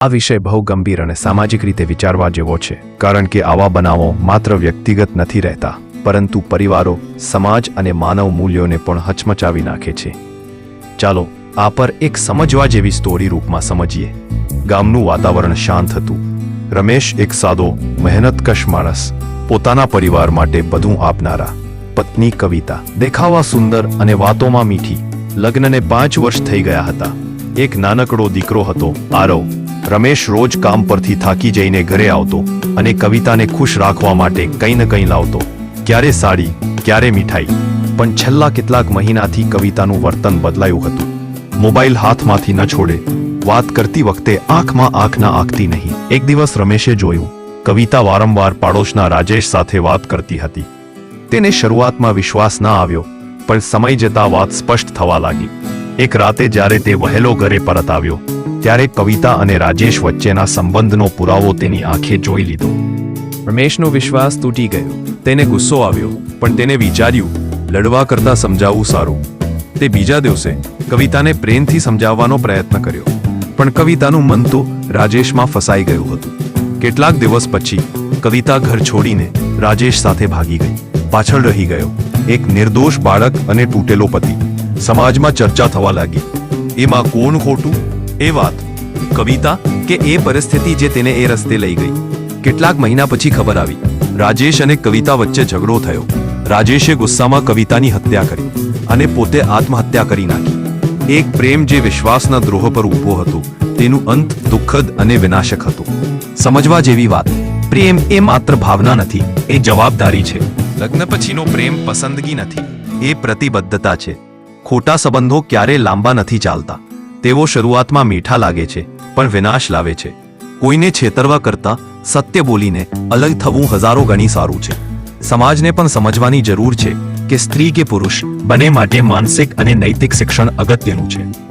આ વિષય બહુ ગંભીર અને સામાજિક રીતે વિચારવા જેવો છે. કારણ કે આવા બનાવો માત્ર વ્યક્તિગત નથી રહેતા, પરંતુ પરિવારો, સમાજ અને માનવ મૂલ્યોને પણ હચમચાવી નાખે છે. ચાલો, આ પર એક સમજવા જેવી સ્ટોરી રૂપમાં સમજીએ. ગામનું વાતાવરણ શાંત હતું. રમેશ એક સાદો, મહેનતકશ માણસ, પોતાના પરિવાર માટે બધું આપનારા, પત્ની કવિતા, દેખાવા સુંદર અને વાતોમાં મીઠી, લગ્નને પાંચ વર્ષ થઈ ગયા હતા. એક નાનકડો દીકરો હતો, આરવ. રમેશ રોજ કામ પરથી થાકી જઈને ઘરે આવતો અને કવિતાને ખુશ રાખવા માટે કંઈ ન કંઈ લાવતો. ક્યારે સાડી, ક્યારે મીઠાઈ. પણ છેલ્લા કેટલાક મહિનાથી કવિતાનું વર્તન બદલાયું હતું. મોબાઈલ હાથમાંથી ન છોડે. વાત કરતી વખતે આંખમાં આંખ ના આંખતી નહીં. એક દિવસ રમેશે જોયું, કવિતા વારંવાર પાડોશના રાજેશ સાથે વાત કરતી હતી. તેને શરૂઆતમાં વિશ્વાસ ના આવ્યો, પણ સમય જતા વાત સ્પષ્ટ થવા લાગી. એક રાતે જ્યારે તે વહેલો ઘરે પરત આવ્યો ત્યારે કવિતા અને રાજેશ વચ્ચેના સંબંધનો પુરાવો તેની આંખે જોઈ લીધો. રમેશનો વિશ્વાસ તૂટી ગયો. તેને ગુસ્સો આવ્યો, પણ તેને વિચાર્યું, લડવા કરતા સમજાવવું સારું. તે બીજા દિવસે કવિતાને પ્રેમથી સમજાવવાનો પ્રયત્ન કર્યો. પણ કવિતાનું મન તો રાજેશમાં ફસાઈ ગયું હતું. કેટલાક દિવસ પછી કવિતા ઘર છોડીને રાજેશ સાથે ભાગી ગઈ. પાછળ રહી ગયો. એક નિર્દોષ બાળક અને તૂટેલો પતિ. સમાજમાં ચર્ચા થવા લાગી. એમાં કોણ ખોટું? એ વાત. કવિતા, કે એ પરિસ્થિતિ જે તેને એ રસ્તે લઈ ગઈ. કેટલાક મહિના પછી ખબર આવી. રાજેશ અને કવિતા વચ્ચે ઝઘડો થયો. રાજેશે ગુસ્સામાં કવિતાની હત્યા કરી અને પોતે આત્મહત્યા કરી નાખી. એક પ્રેમ જે વિશ્વાસના દ્રોહ પર ઊભો હતો, તેનું અંત દુઃખદ અને વિનાશક હતું. સમજવા જેવી વાત, પ્રેમ એ માત્ર ભાવના નથી, એ જવાબદારી છે. લગ્ન પછીનો પ્રેમ પસંદગી નથી, એ પ્રતિબદ્ધતા છે. ખોટા સંબંધો ક્યારે લાંબા નથી ચાલતા. તેઓ શરૂઆતમાં મીઠા લાગે છે, પણ વિનાશ લાવે છે. કોઈને છેતરવા કરતા સત્ય બોલીને અલગ થવું હજારો ગણી સારું છે. સમાજને પણ સમજવાની જરૂર છે કે સ્ત્રી કે પુરુષ બંને માટે માનસિક અને નૈતિક શિક્ષણ અગત્યનું છે.